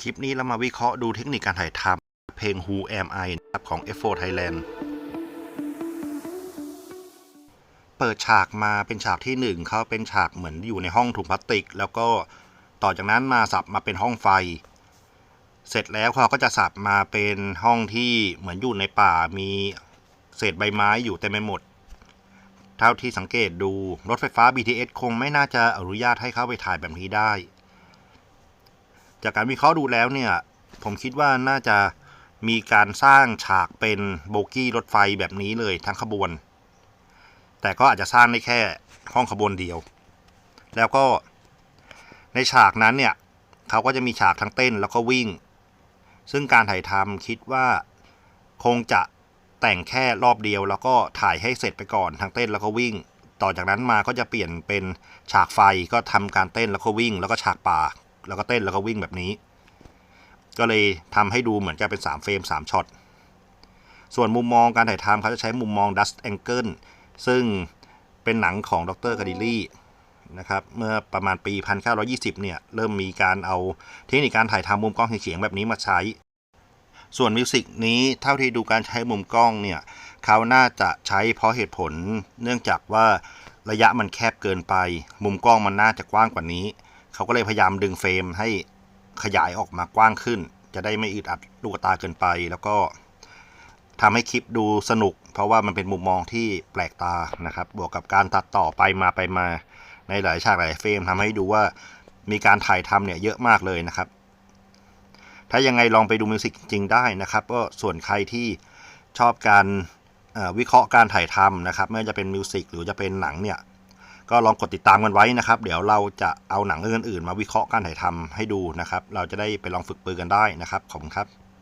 คลิปนี้เรามาวิเคราะห์ดูเทคนิคการถ่ายทำเพลง Who Am I นะครับของ F4 Thailand เปิดฉากมาเป็นฉากที่หนึ่งเขาเป็นฉากเหมือนอยู่ในห้องถุงพลาสติก แล้วก็ต่อจากนั้นมาสับมาเป็นห้องไฟ เสร็จแล้วเขาก็จะสับมาเป็นห้องที่เหมือนอยู่ในป่ามีเศษใบไม้อยู่เต็มไปหมด เท่าที่สังเกตดูรถไฟฟ้า BTS คงไม่น่าจะอนุญาตให้เข้าไปถ่ายแบบนี้ได้ จากการวิเคราะห์ดูแล้วเนี่ย ผมคิดว่าน่าจะมีการสร้างฉากเป็นโบกี้รถไฟแบบนี้เลยทั้งขบวน แต่ก็อาจจะสร้างได้แค่ห้องขบวนเดียว แล้วก็ในฉากนั้นเนี่ยเขาก็จะมีฉากทั้งเต้นแล้วก็วิ่ง ซึ่งการถ่ายทำคิดว่าคงจะแต่งแค่รอบเดียว แล้วก็ถ่ายให้เสร็จไปก่อนทั้งเต้นแล้วก็วิ่ง ต่อจากนั้นมาก็จะเปลี่ยนเป็นฉากไฟก็ทำการเต้นแล้วก็วิ่ง แล้วก็ฉากป่า แล้วก็เต้นแล้วก็วิ่งแบบนี้ ก็เลยทำให้ดูเหมือนจะเป็น 3 เฟรม 3ช็อต ส่วนมุมมองการถ่ายทำเขาจะใช้มุมมอง Dust Angle ซึ่งเป็นหนังของดรกาดิลี่นะครับเมื่อประมาณปี 1920 เนี่ย เริ่มมีการเอาเทคนิคการถ่ายทำมุมกล้องเฉียงแบบนี้มาใช้ ส่วนมิวสิกนี้เท่าที่ดูการใช้มุมกล้องเนี่ย เขาน่าจะใช้เพราะเหตุผล เนื่องจากว่าระยะมันแคบเกินไป มุมกล้องมันน่าจะกว้างกว่านี้ เขาก็เลยพยายามดึงเฟรมให้ขยายออกมากว้างขึ้น จะได้ไม่อึดอัดลูกตาเกินไป แล้วก็ทำให้คลิปดูสนุก เพราะว่ามันเป็นมุมมองที่แปลกตานะครับ บวกกับการตัดต่อไปมาไปมาในหลายฉากหลายเฟรมทำให้ดูว่ามีการถ่ายทำเนี่ยเยอะมากเลยนะครับ ถ้ายังไงลองไปดูมิวสิกจริงได้นะครับ ก็ส่วนใครที่ชอบการวิเคราะห์การถ่ายทำนะครับ ไม่ว่าจะเป็นมิวสิกหรือจะเป็นหนังเนี่ย ก็ลองกดติดตามกันไว้นะครับ เดี๋ยวเราจะเอาหนังเรื่องอื่นๆ มาวิเคราะห์การถ่ายทำให้ดูนะครับ เราจะได้ไปลองฝึกปืนกันได้นะครับ ขอบคุณครับ